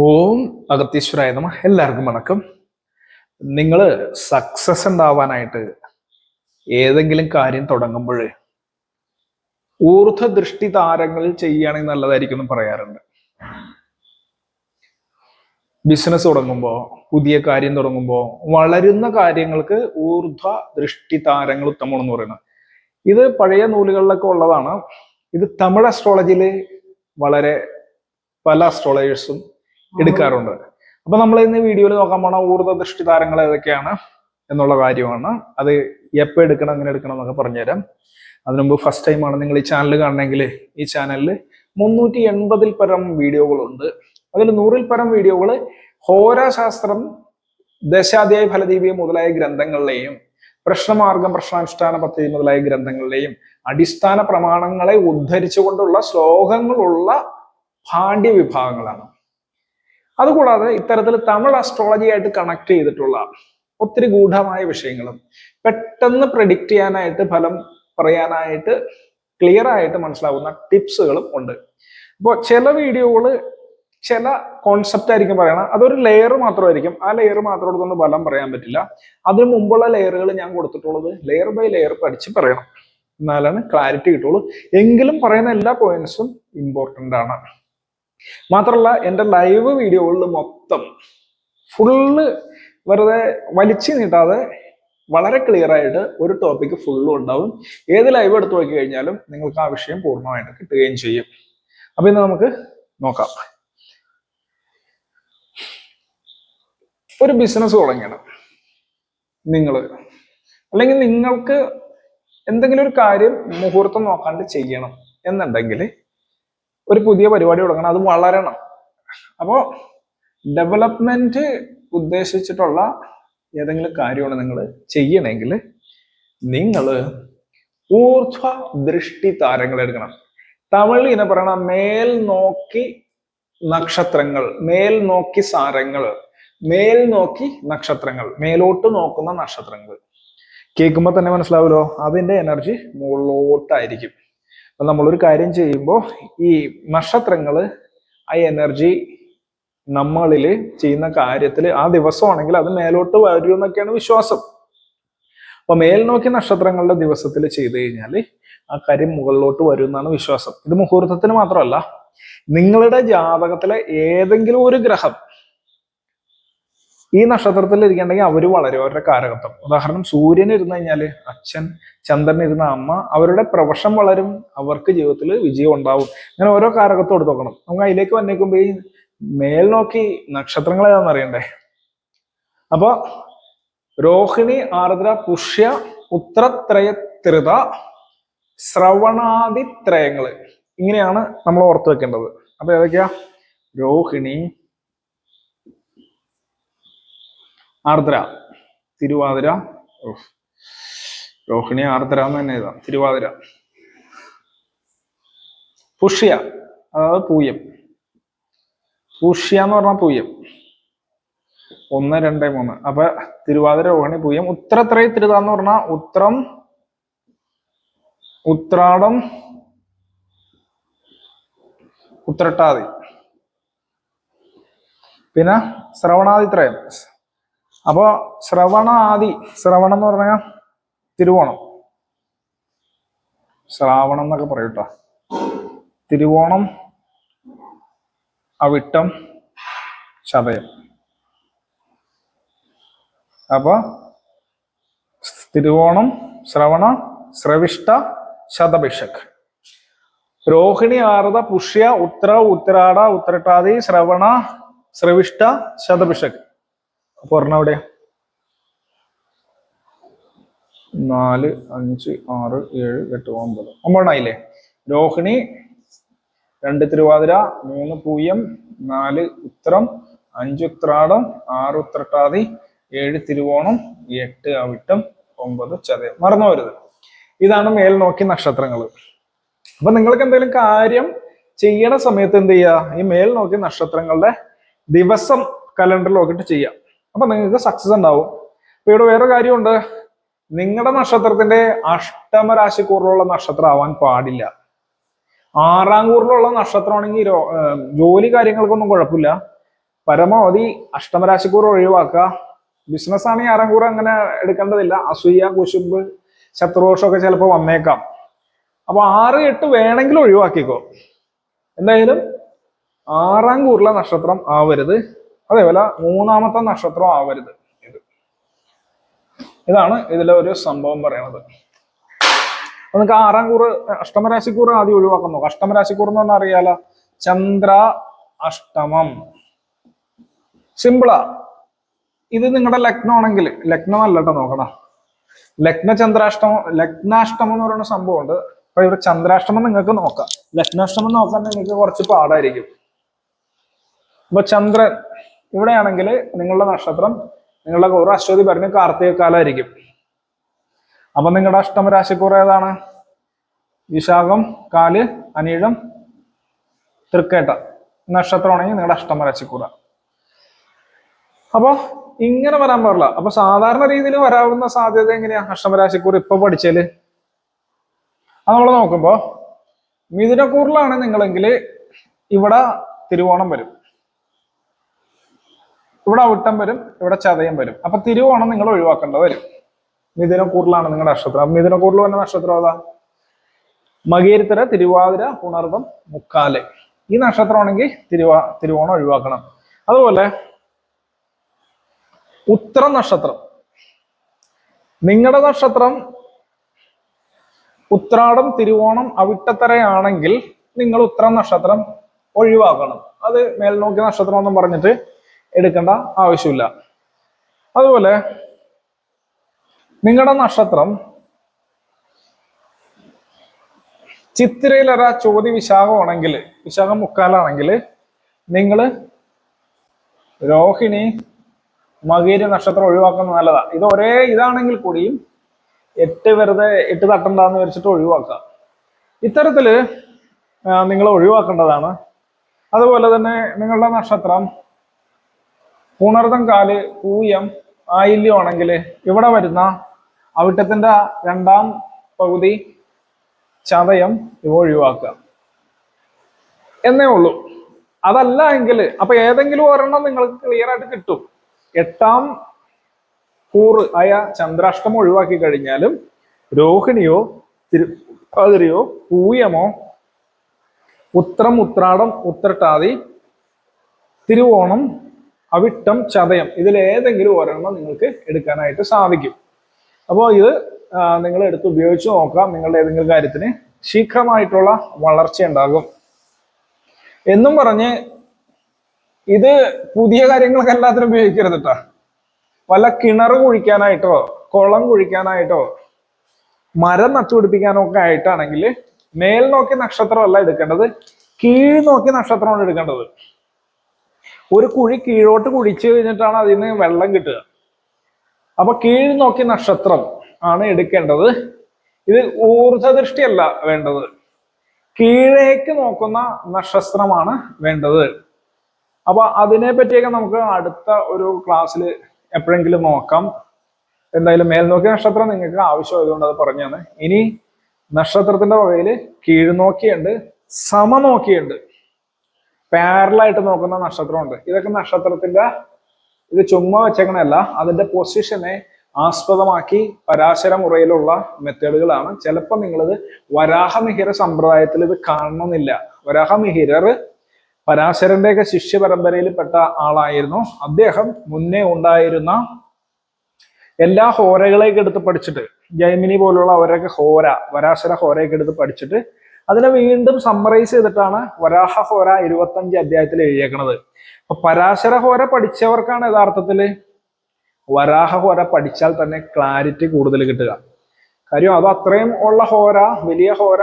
ഓം അഗത്തീശ്വരായ നമ. എല്ലാവർക്കും വണക്കം. നിങ്ങൾ സക്സസ് ഉണ്ടാവാനായിട്ട് ഏതെങ്കിലും കാര്യം തുടങ്ങുമ്പോൾ ഊർധ ദൃഷ്ടി താരങ്ങളിൽ ചെയ്യുകയാണെങ്കിൽ നല്ലതായിരിക്കും എന്ന് പറയാറുണ്ട്. ബിസിനസ് തുടങ്ങുമ്പോൾ പുതിയ കാര്യം തുടങ്ങുമ്പോൾ വളരുന്ന കാര്യങ്ങൾക്ക് ഊർധ്വ ദൃഷ്ടി താരങ്ങൾ ഉത്തമമെന്ന് പറയുന്നത്. ഇത് പഴയ നൂലുകളിലൊക്കെ ഉള്ളതാണ്. ഇത് തമിഴ് അസ്ട്രോളജിയിൽ വളരെ പല അസ്ട്രോളജേഴ്സും എടുക്കാറുണ്ട്. അപ്പൊ നമ്മൾ ഇന്ന് വീഡിയോയിൽ നോക്കാൻ പോണ ഊർജ ദൃഷ്ടി താരങ്ങൾ ഏതൊക്കെയാണ് എന്നുള്ള കാര്യമാണ്. അത് എപ്പോൾ എടുക്കണം എങ്ങനെ എടുക്കണം എന്നൊക്കെ പറഞ്ഞുതരാം. അതിനു മുമ്പ് ഫസ്റ്റ് ടൈമാണ് നിങ്ങൾ ഈ ചാനൽ കാണണമെങ്കിൽ ഈ ചാനലിൽ മുന്നൂറ്റി എൺപതിൽ പരം വീഡിയോകളുണ്ട് അതിൽ നൂറിൽ പരം വീഡിയോകൾ ഹോരാശാസ്ത്രം ദശാധ്യായ ഫലദീപിക മുതലായ ഗ്രന്ഥങ്ങളിലെയും പ്രശ്നമാർഗം പ്രശ്നാനുഷ്ഠാന പദ്ധതി മുതലായ ഗ്രന്ഥങ്ങളിലെയും അടിസ്ഥാന പ്രമാണങ്ങളെ ഉദ്ധരിച്ചുകൊണ്ടുള്ള ശ്ലോകങ്ങളുള്ള പാണ്ഡ്യ വിഭാഗങ്ങളാണ് അതുകൂടാതെ ഇത്തരത്തിൽ തമിഴ് അസ്ട്രോളജി ആയിട്ട് കണക്ട് ചെയ്തിട്ടുള്ള ഒത്തിരി ഗൂഢമായ വിഷയങ്ങളും പെട്ടെന്ന് പ്രഡിക്റ്റ് ചെയ്യാനായിട്ട് ഫലം പറയാനായിട്ട് ക്ലിയർ ആയിട്ട് മനസ്സിലാവുന്ന ടിപ്സുകളും ഉണ്ട്. അപ്പോൾ ചില വീഡിയോകൾ ചില കോൺസെപ്റ്റ് ആയിരിക്കും പറയണം. അതൊരു ലെയർ മാത്രമായിരിക്കും. ആ ലെയർ മാത്രം എടുത്തുകൊണ്ട് ഫലം പറയാൻ പറ്റില്ല. അതിന് മുമ്പുള്ള ലെയറുകൾ ഞാൻ കൊടുത്തിട്ടുള്ളത് ലെയർ ബൈ ലെയർ പഠിച്ച് പറയണം. എന്നാലാണ് ക്ലാരിറ്റി കിട്ടുള്ളൂ. എങ്കിലും പറയുന്ന എല്ലാ പോയിന്റ്സും ഇമ്പോർട്ടന്റ് ആണ്. മാത്രമല്ല എന്റെ ലൈവ് വീഡിയോകളിൽ മൊത്തം ഫുള്ള് വെറുതെ വലിച്ചു നീട്ടാതെ വളരെ ക്ലിയർ ആയിട്ട് ഒരു ടോപ്പിക്ക് ഫുള്ളും ഉണ്ടാവും. ഏത് ലൈവ് എടുത്തു നോക്കി കഴിഞ്ഞാലും നിങ്ങൾക്ക് ആ വിഷയം പൂർണമായിട്ട് കിട്ടുകയും ചെയ്യും. അപ്പൊ ഇന്ന് നമുക്ക് നോക്കാം. ഒരു ബിസിനസ് തുടങ്ങണം. നിങ്ങൾ അല്ലെങ്കിൽ നിങ്ങൾക്ക് എന്തെങ്കിലും ഒരു കാര്യം മുഹൂർത്തം നോക്കാണ്ട് ചെയ്യണം എന്നുണ്ടെങ്കിൽ ഒരു പുതിയ പരിപാടി തുടങ്ങണം. അത് വളരണം. അപ്പോൾ ഡെവലപ്മെന്റ് ഉദ്ദേശിച്ചിട്ടുള്ള ഏതെങ്കിലും കാര്യമാണ് നിങ്ങൾ ചെയ്യണമെങ്കിൽ നിങ്ങൾ ഊർധ്വ ദൃഷ്ടി താരങ്ങൾ എടുക്കണം. തമിഴിൽ ഇങ്ങനെ പറയണ മേൽ നോക്കി നക്ഷത്രങ്ങൾ മേൽ നോക്കി സാരങ്ങൾ മേൽ നോക്കി നക്ഷത്രങ്ങൾ മേലോട്ട് നോക്കുന്ന നക്ഷത്രങ്ങൾ. കേൾക്കുമ്പോൾ തന്നെ മനസ്സിലാവുമല്ലോ? അതിന്റെ എനർജി മുകളിലോട്ടായിരിക്കും. അപ്പൊ ഒരു കാര്യം ചെയ്യുമ്പോൾ ഈ നക്ഷത്രങ്ങൾ ആ എനർജി നമ്മളിൽ ചെയ്യുന്ന കാര്യത്തിൽ ആ ദിവസമാണെങ്കിൽ അത് മേലോട്ട് വരും എന്നൊക്കെയാണ് വിശ്വാസം. അപ്പൊ മേൽനോക്കി നക്ഷത്രങ്ങളുടെ ദിവസത്തിൽ ചെയ്തു കഴിഞ്ഞാൽ ആ കാര്യം മുകളിലോട്ട് വരും എന്നാണ് വിശ്വാസം. ഇത് മുഹൂർത്തത്തിന് മാത്രമല്ല നിങ്ങളുടെ ജാതകത്തിലെ ഏതെങ്കിലും ഒരു ഗ്രഹം ഈ നക്ഷത്രത്തിൽ ഇരിക്കണ്ടെങ്കിൽ അവർ വളരെ അവരുടെ കാരകത്വം ഉദാഹരണം സൂര്യൻ ഇരുന്ന് കഴിഞ്ഞാൽ അച്ഛൻ ചന്ദ്രൻ ഇരുന്ന അമ്മ അവരുടെ പ്രൊഫഷൻ വളരും അവർക്ക് ജീവിതത്തിൽ വിജയം ഉണ്ടാവും. അങ്ങനെ ഓരോ കാരകത്വം എടുത്ത് നോക്കണം. നമുക്ക് അതിലേക്ക് വന്നേക്കുമ്പോ ഈ മേൽ നോക്കി നക്ഷത്രങ്ങൾ ഏതാണെന്ന് അറിയണ്ടേ? അപ്പൊ രോഹിണി ആർദ്ര പുഷ്യ ഉത്രത്രയ ത്രിത ശ്രവണാദിത്രയങ്ങൾ. ഇങ്ങനെയാണ് നമ്മൾ ഓർത്തു വെക്കേണ്ടത്. അപ്പൊ ഏതൊക്കെയാ? രോഹിണി ആർദ്ര തിരുവാതിര. രോഹിണി ആർദ്ര എന്ന് തന്നെ എഴുതാം. തിരുവാതിര. പുഷ്യ അതായത് പൂയം. പുഷ്യ എന്ന് പറഞ്ഞാൽ പൂയം. ഒന്ന് രണ്ട് മൂന്ന്. അപ്പൊ തിരുവാതിര രോഹിണി പൂയം ഉത്രത്രയ തിരുത എന്ന് പറഞ്ഞാൽ ഉത്രം ഉത്രാടം ഉത്രട്ടാതി. പിന്നെ ശ്രവണാദിത്രയം അപ്പൊ ശ്രവണ ആദി ശ്രവണം എന്ന് പറഞ്ഞാൽ തിരുവോണം. ശ്രാവണം എന്നൊക്കെ പറയൂട്ടോ തിരുവോണം അവിട്ടം ചതയം. അപ്പൊ തിരുവോണം ശ്രവണ ശ്രവിഷ്ട ശതഭിഷക്. രോഹിണി ആർദ പുഷ്യ ഉത്തര ഉത്തരാട ഉത്തരട്ടാതി ശ്രവണ ശ്രവിഷ്ട ശതഭിഷക്. അപ്പൊ ഒരെണ്ണം എവിടെയാ? നാല് അഞ്ച് ആറ് ഏഴ് എട്ട് ഒമ്പത്. ഒമ്പതെണ്ണായില്ലേ? രോഹിണി രണ്ട് തിരുവാതിര മൂന്ന് പൂയം നാല് ഉത്തരം അഞ്ച് ഉത്രാടം ആറ് ഉത്രട്ടാതി ഏഴ് തിരുവോണം എട്ട് അവിട്ടം ഒമ്പത് ചതയം. മറന്നു വരുത് ഇതാണ് മേൽ നോക്കി നക്ഷത്രങ്ങൾ അപ്പൊ നിങ്ങൾക്ക് എന്തെങ്കിലും കാര്യം ചെയ്യണ സമയത്ത് എന്ത് ചെയ്യുക ഈ മേൽ നോക്കി നക്ഷത്രങ്ങളുടെ ദിവസം കലണ്ടറിൽ നോക്കിയിട്ട് ചെയ്യാം. അപ്പൊ നിങ്ങൾക്ക് സക്സസ് ഉണ്ടാവും. അപ്പൊ ഇവിടെ വേറെ കാര്യമുണ്ട്. നിങ്ങളുടെ നക്ഷത്രത്തിന്റെ അഷ്ടമ രാശിക്കൂറിലുള്ള നക്ഷത്രം ആവാൻ പാടില്ല. ആറാം കൂറിലുള്ള നക്ഷത്രമാണെങ്കിൽ ജോലി കാര്യങ്ങൾക്കൊന്നും കുഴപ്പമില്ല. പരമാവധി അഷ്ടമരാശിക്കൂർ ഒഴിവാക്കുക. ബിസിനസ് ആണെങ്കിൽ ആറാം കൂറ് അങ്ങനെ എടുക്കേണ്ടതില്ല. അസൂയ കുശുമ്പ് ശത്രുദോഷമൊക്കെ ചിലപ്പോൾ വന്നേക്കാം. അപ്പൊ ആറ് എട്ട് വേണമെങ്കിൽ ഒഴിവാക്കിക്കോ. എന്തായാലും ആറാം കൂറിലെ നക്ഷത്രം ആവരുത്. അതേപോലെ മൂന്നാമത്തെ നക്ഷത്രം ആവരുത്. ഇത്. ഇതാണ് ഇതിലെ ഒരു സംഭവം പറയണത് നമുക്ക് ആറാം കൂറ് അഷ്ടമരാശിക്കൂറ് ആദ്യം ഒഴിവാക്കാൻ നോക്കാം. അഷ്ടമരാശിക്കൂർ എന്ന് പറഞ്ഞാൽ അറിയാലോ? ചന്ദ്ര അഷ്ടമം. സിമ്പിളാ ഇത് നിങ്ങളുടെ ലഗ്നം ആണെങ്കിൽ ലഗ്നം അല്ലട്ടോ നോക്കണം ലഗ്ന ചന്ദ്രാഷ്ടമം ലഗ്നാഷ്ടമം എന്ന് പറയുന്ന സംഭവമുണ്ട്. അപ്പൊ ഇവിടെ ചന്ദ്രാഷ്ടമം നിങ്ങൾക്ക് നോക്കാം. ലഗ്നാഷ്ടമം നോക്കാൻ നിങ്ങൾക്ക് കുറച്ച് പാടായിരിക്കും. അപ്പൊ ചന്ദ്രൻ ഇവിടെയാണെങ്കിൽ നിങ്ങളുടെ നക്ഷത്രം നിങ്ങളുടെ കൂറ് അശ്വതി ഭരണി കാർത്തിക കാലമായിരിക്കും അപ്പൊ നിങ്ങളുടെ അഷ്ടമ അഷ്ടമരാശിക്കൂറ് ഏതാണ്? വിശാഖം കാൽ അനീഴം തൃക്കേട്ട. നക്ഷത്രമാണെങ്കിൽ നിങ്ങളുടെ അഷ്ടമ അഷ്ടമരാശിക്കൂറ. അപ്പോൾ ഇങ്ങനെ വരാൻ പാടില്ല. അപ്പൊ സാധാരണ രീതിയിൽ വരാവുന്ന സാധ്യത എങ്ങനെയാ അഷ്ടമരാശിക്കൂർ ഇപ്പൊ പഠിച്ചാൽ? അത് നമ്മൾ നോക്കുമ്പോ മിഥുനക്കൂറിലാണ് നിങ്ങളെങ്കിൽ ഇവിടെ തിരുവോണം വരും. ഇവിടെ അവിട്ടം വരും ഇവിടെ ചതയം വരും. അപ്പൊ തിരുവോണം നിങ്ങൾ ഒഴിവാക്കേണ്ടത് വരും. മിഥുനക്കൂറിലാണ് നിങ്ങളുടെ നക്ഷത്രം. അപ്പൊ മിഥുനക്കൂറിൽ വന്ന നക്ഷത്രം അതാ മകീരിത്തര തിരുവാതിര പുണർവം മുക്കാൽ. ഈ നക്ഷത്രമാണെങ്കിൽ തിരുവാ തിരുവോണം ഒഴിവാക്കണം. അതുപോലെ ഉത്തര നക്ഷത്രം. നിങ്ങളുടെ നക്ഷത്രം ഉത്രാടം തിരുവോണം അവിട്ടത്തരയാണെങ്കിൽ നിങ്ങൾ ഉത്തര നക്ഷത്രം ഒഴിവാക്കണം. അത് മേൽനോക്കിയ നക്ഷത്രം എന്നും പറഞ്ഞിട്ട് എടുക്കേണ്ട ആവശ്യമില്ല. അതുപോലെ നിങ്ങളുടെ നക്ഷത്രം ചിത്തിരയിലറ ചോതി വിശാഖമാണെങ്കിൽ വിശാഖം മുക്കാലാണെങ്കിൽ നിങ്ങൾ രോഹിണി മകീര നക്ഷത്രം ഒഴിവാക്കുന്നത് നല്ലതാ. ഇത് ഒരേ ഇതാണെങ്കിൽ കൂടിയും എട്ട് വെറുതെ എട്ട് തട്ടണ്ടെന്ന് വെച്ചിട്ട് ഒഴിവാക്കുക. ഇത്തരത്തിൽ നിങ്ങൾ ഒഴിവാക്കേണ്ടതാണ്. അതുപോലെ തന്നെ നിങ്ങളുടെ നക്ഷത്രം പുണർതം കാൽ പൂയം ആയില്യം ആണെങ്കിൽ ഇവിടെ വരുന്ന അവിട്ടത്തിന്റെ രണ്ടാം പകുതി ചതയം ഇവ ഒഴിവാക്കുക. എന്നേ ഉള്ളൂ. അതല്ല എങ്കിൽ അപ്പൊ ഏതെങ്കിലും ഒരെണ്ണം നിങ്ങൾക്ക് ക്ലിയർ ആയിട്ട് കിട്ടും. എട്ടാം കൂറ് ആയ ചന്ദ്രാഷ്ടമം ഒഴിവാക്കി കഴിഞ്ഞാലും രോഹിണിയോ തിരുവാതിരയോ പൂയമോ ഉത്രം ഉത്രാടം ഉത്രട്ടാതി തിരുവോണം അവിട്ടം ചതയം. ഇതിൽ ഏതെങ്കിലും ഒരെണ്ണം നിങ്ങൾക്ക് എടുക്കാനായിട്ട് സാധിക്കും. അപ്പോൾ ഇത് നിങ്ങൾ എടുത്ത് ഉപയോഗിച്ച് നോക്കാം നിങ്ങളുടെ ഏതെങ്കിലും കാര്യത്തിന് ശീഘ്രമായിട്ടുള്ള വളർച്ച ഉണ്ടാകും. എന്നും പറഞ്ഞ് ഇത് പുതിയ കാര്യങ്ങളൊക്കെ എല്ലാത്തിനും ഉപയോഗിക്കരുത് കേട്ടോ വല്ല കിണർ കുഴിക്കാനായിട്ടോ കുളം കുഴിക്കാനായിട്ടോ മരം നട്ടുപിടിപ്പിക്കാനോ ഒക്കെ ആയിട്ടാണെങ്കിൽ മേൽ നോക്കി നക്ഷത്രമല്ല എടുക്കേണ്ടത് കീഴ് നോക്കി നക്ഷത്രമാണ് എടുക്കേണ്ടത്. ഒരു കുഴി കീഴോട്ട് കുഴിച്ചു കഴിഞ്ഞിട്ടാണ് അതിന് വെള്ളം കിട്ടുക. അപ്പൊ കീഴ് നോക്കി നക്ഷത്രം ആണ് എടുക്കേണ്ടത്. ഇത് ഊർജദൃഷ്ടിയല്ല വേണ്ടത്. കീഴേക്ക് നോക്കുന്ന നക്ഷത്രമാണ് വേണ്ടത്. അപ്പൊ അതിനെ പറ്റിയൊക്കെ നമുക്ക് അടുത്ത ഒരു ക്ലാസ്സിൽ എപ്പോഴെങ്കിലും നോക്കാം. എന്തായാലും മേൽനോക്കിയ നക്ഷത്രം നിങ്ങൾക്ക് ആവശ്യമായതുകൊണ്ട് അത് പറഞ്ഞാണ് ഇനി നക്ഷത്രത്തിന്റെ വകയിൽ കീഴ്നോക്കിയുണ്ട് സമനോക്കിയുണ്ട് പാരലായിട്ട് നോക്കുന്ന നക്ഷത്രമുണ്ട്. ഇതൊക്കെ നക്ഷത്രത്തിന്റെ ഇത് ചുമ്മാ വെച്ചേക്കണല്ല അതിന്റെ പൊസിഷനെ ആസ്പദമാക്കി പരാശര മുറയിലുള്ള മെത്തേഡുകളാണ്. ചിലപ്പോൾ നിങ്ങളിത് വരാഹമിഹിര സമ്പ്രദായത്തിൽ ഇത് കാണണമെന്നില്ല. വരാഹമിഹിരർ പരാശരന്റെയൊക്കെ ശിഷ്യ പരമ്പരയിൽപ്പെട്ട ആളായിരുന്നു. അദ്ദേഹം മുന്നേ ഉണ്ടായിരുന്ന എല്ലാ ഹോരകളെയൊക്കെ എടുത്ത് പഠിച്ചിട്ട് ജൈമിനി പോലുള്ള അവരൊക്കെ ഹോര വരാശര ഹോരയൊക്കെ എടുത്ത് പഠിച്ചിട്ട് അതിനെ വീണ്ടും സമ്മറൈസ് ചെയ്തിട്ടാണ് വരാഹ ഹോര ഇരുപത്തഞ്ച് അധ്യായത്തിൽ എഴുതിയേക്കണത്. അപ്പൊ പരാശര ഹോര പഠിച്ചവർക്കാണ് യഥാർത്ഥത്തിൽ വരാഹ ഹോര പഠിച്ചാൽ തന്നെ ക്ലാരിറ്റി കൂടുതൽ കിട്ടുക. കാര്യം അത് അത്രയും ഉള്ള ഹോര വലിയ ഹോര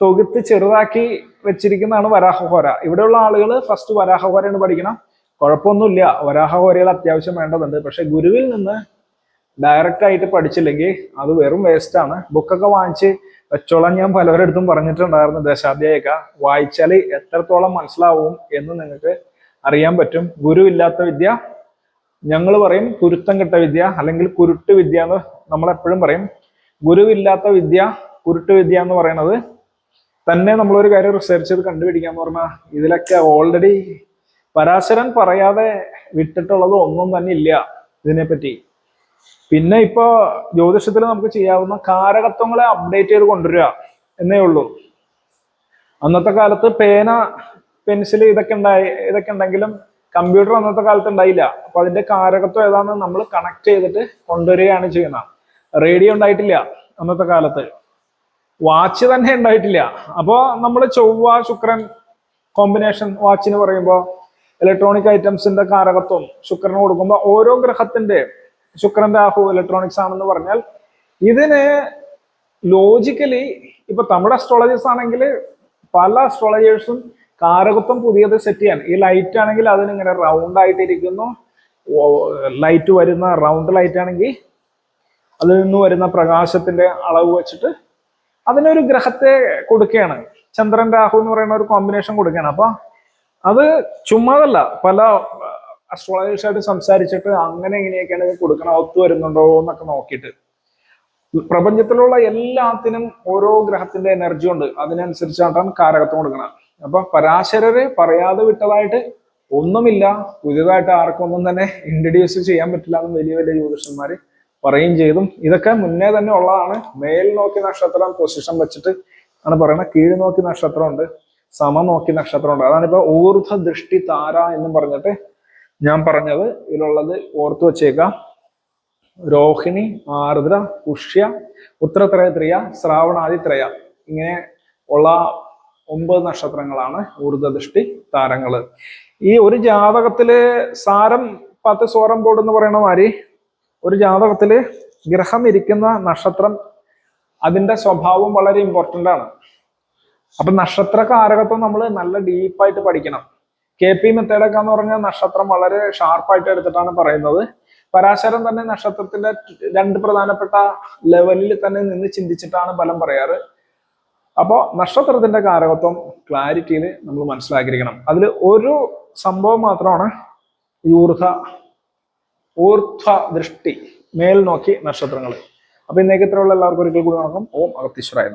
തൊകുത്ത് ചെറുതാക്കി വെച്ചിരിക്കുന്നതാണ് വരാഹ ഹോര ഇവിടെയുള്ള ആളുകൾ ഫസ്റ്റ് വരാഹ ഹോരയാണ് പഠിക്കണം. കുഴപ്പമൊന്നുമില്ല. വരാഹ ഹോരയിൽ അത്യാവശ്യം വേണ്ടതുണ്ട്. പക്ഷെ ഗുരുവിൽ നിന്ന് ഡയറക്റ്റ് ആയിട്ട് പഠിച്ചില്ലെങ്കിൽ അത് വെറും വേസ്റ്റ് ആണ്. ബുക്കൊക്കെ വാങ്ങിച്ച് വെച്ചോളാം ഞാൻ പലവരടുത്തും പറഞ്ഞിട്ടുണ്ടായിരുന്നു ദശാധ്യായൊക്കെ വായിച്ചാൽ എത്രത്തോളം മനസ്സിലാവും എന്ന് നിങ്ങൾക്ക് അറിയാൻ പറ്റും. ഗുരു ഇല്ലാത്ത വിദ്യ ഞങ്ങൾ പറയും കുരുത്തം കെട്ട വിദ്യ അല്ലെങ്കിൽ കുരുട്ട് വിദ്യ എന്ന് നമ്മൾ എപ്പോഴും പറയും ഗുരുവില്ലാത്ത വിദ്യ കുരുട്ട് വിദ്യ എന്ന് പറയുന്നത് തന്നെ നമ്മളൊരു കാര്യം റിസർച്ച് ചെയ്ത് കണ്ടുപിടിക്കാന്ന് പറഞ്ഞാൽ ഇതിലൊക്കെ ഓൾറെഡി പരാശരൻ പറയാതെ വിട്ടിട്ടുള്ളത് ഒന്നും തന്നെ ഇല്ല ഇതിനെപ്പറ്റി. പിന്നെ ഇപ്പോ ജ്യോതിഷത്തിൽ നമുക്ക് ചെയ്യാവുന്ന കാരകത്വങ്ങളെ അപ്ഡേറ്റ് ചെയ്ത് കൊണ്ടുവരിക എന്നേ ഉള്ളൂ. അന്നത്തെ കാലത്ത് പേന പെൻസിൽ ഇതൊക്കെ ഉണ്ടായി ഇതൊക്കെ ഉണ്ടെങ്കിലും കമ്പ്യൂട്ടർ അന്നത്തെ കാലത്ത് ഉണ്ടായില്ല. അപ്പൊ അതിന്റെ കാരകത്വം ഏതാണെന്ന് നമ്മൾ കണക്ട് ചെയ്തിട്ട് കൊണ്ടുവരികയാണ് ചെയ്യുന്നത്. റേഡിയോ ഉണ്ടായിട്ടില്ല അന്നത്തെ കാലത്ത്. വാച്ച് തന്നെ ഉണ്ടായിട്ടില്ല. അപ്പോ നമ്മൾ ചൊവ്വ ശുക്രൻ കോമ്പിനേഷൻ വാച്ചിന് പറയുമ്പോൾ ഇലക്ട്രോണിക് ഐറ്റംസിന്റെ കാരകത്വം ശുക്രന് കൊടുക്കുമ്പോൾ ഓരോ ഗ്രഹത്തിന്റെ ശുക്രൻ രാഹു ഇലക്ട്രോണിക്സ് ആണെന്ന് പറഞ്ഞാൽ ഇതിന് ലോജിക്കലി ഇപ്പൊ നമ്മുടെ അസ്ട്രോളജേഴ്സ് ആണെങ്കിൽ പല അസ്ട്രോളജേഴ്സും കാരകത്വം പുതിയത് സെറ്റ് ചെയ്യാൻ ഈ ലൈറ്റ് ആണെങ്കിൽ അതിനിങ്ങനെ റൗണ്ട് ആയിട്ടിരിക്കുന്നു. ലൈറ്റ് വരുന്ന റൗണ്ട് ലൈറ്റ് ആണെങ്കിൽ അതിൽ നിന്ന് വരുന്ന പ്രകാശത്തിന്റെ അളവ് വെച്ചിട്ട് അതിനൊരു ഗ്രഹത്തെ കൊടുക്കുകയാണ്. ചന്ദ്രൻ രാഹു എന്ന് പറയുന്ന ഒരു കോമ്പിനേഷൻ കൊടുക്കുകയാണ്. അപ്പൊ അത് ചുമ്മാതല്ല പല അസ്ട്രോളജേഴ്സ് ആയിട്ട് സംസാരിച്ചിട്ട് അങ്ങനെ ഇങ്ങനെയൊക്കെയാണ് ഇത് കൊടുക്കണം ഒത്തു വരുന്നുണ്ടോ എന്നൊക്കെ നോക്കിയിട്ട്. പ്രപഞ്ചത്തിലുള്ള എല്ലാത്തിനും ഓരോ ഗ്രഹത്തിന്റെ എനർജി ഉണ്ട്. അതിനനുസരിച്ചാണ് കാരകത്വം കൊടുക്കണം അപ്പൊ പരാശരര് പറയാതെ വിട്ടതായിട്ട് ഒന്നുമില്ല. പുതിയതായിട്ട് ആർക്കൊന്നും തന്നെ ഇൻട്രഡ്യൂസ് ചെയ്യാൻ പറ്റില്ല എന്ന് വലിയ വലിയ ജ്യോതിഷന്മാർ പറയും ചെയ്തും. ഇതൊക്കെ മുന്നേ തന്നെ ഉള്ളതാണ്. മേൽ നോക്കി നക്ഷത്രം പൊസിഷൻ വെച്ചിട്ട് ആണ് പറയുന്നത് കീഴ് നോക്കി നക്ഷത്രമുണ്ട് സമ നോക്കി നക്ഷത്രമുണ്ട്. അതാണ് ഇപ്പൊ ഊർധ്വ ദൃഷ്ടി താര എന്നും പറഞ്ഞിട്ട് ഞാൻ പറഞ്ഞത് ഇതിലുള്ളത് ഓർത്തു വച്ചേക്കാം. രോഹിണി ആർദ്ര പുഷ്യ ഉത്തരത്രയത്രിയ ശ്രാവണാദിത്രയ. ഇങ്ങനെ ഉള്ള ഒമ്പത് നക്ഷത്രങ്ങളാണ് ഊർജദൃഷ്ടി താരങ്ങൾ ഈ ഒരു ജാതകത്തിൽ സാരം പത്ത് സോറം ബോർഡ് എന്ന് പറയുന്ന മാതിരി ഒരു ജാതകത്തിൽ ഗ്രഹം ഇരിക്കുന്ന നക്ഷത്രം അതിന്റെ സ്വഭാവം വളരെ ഇമ്പോർട്ടന്റ് ആണ്. അപ്പൊ നക്ഷത്ര കാരകത്വം നമ്മൾ നല്ല ഡീപ്പായിട്ട് പഠിക്കണം. കെ പി മെത്തേഡൊക്കെ എന്ന് പറഞ്ഞാൽ നക്ഷത്രം വളരെ ഷാർപ്പായിട്ട് എടുത്തിട്ടാണ് പറയുന്നത്. പരാശരം തന്നെ നക്ഷത്രത്തിന്റെ രണ്ട് പ്രധാനപ്പെട്ട ലെവലിൽ തന്നെ നിന്ന് ചിന്തിച്ചിട്ടാണ് ഫലം പറയാറ്. അപ്പോൾ നക്ഷത്രത്തിന്റെ കാരകത്വം ക്ലാരിറ്റിയിൽ നമ്മൾ മനസ്സിലാക്കിയിരിക്കണം. അതിൽ ഒരു സംഭവം മാത്രമാണ് ഊർധ ഊർധ്വ ദൃഷ്ടി മേൽ നോക്കി നക്ഷത്രങ്ങൾ അപ്പൊ ഇന്നേക്ക് ഇത്രയുള്ള. എല്ലാവർക്കും ഒരിക്കൽ കൂടി നടക്കും ഓം അഗത്യശ്വരായ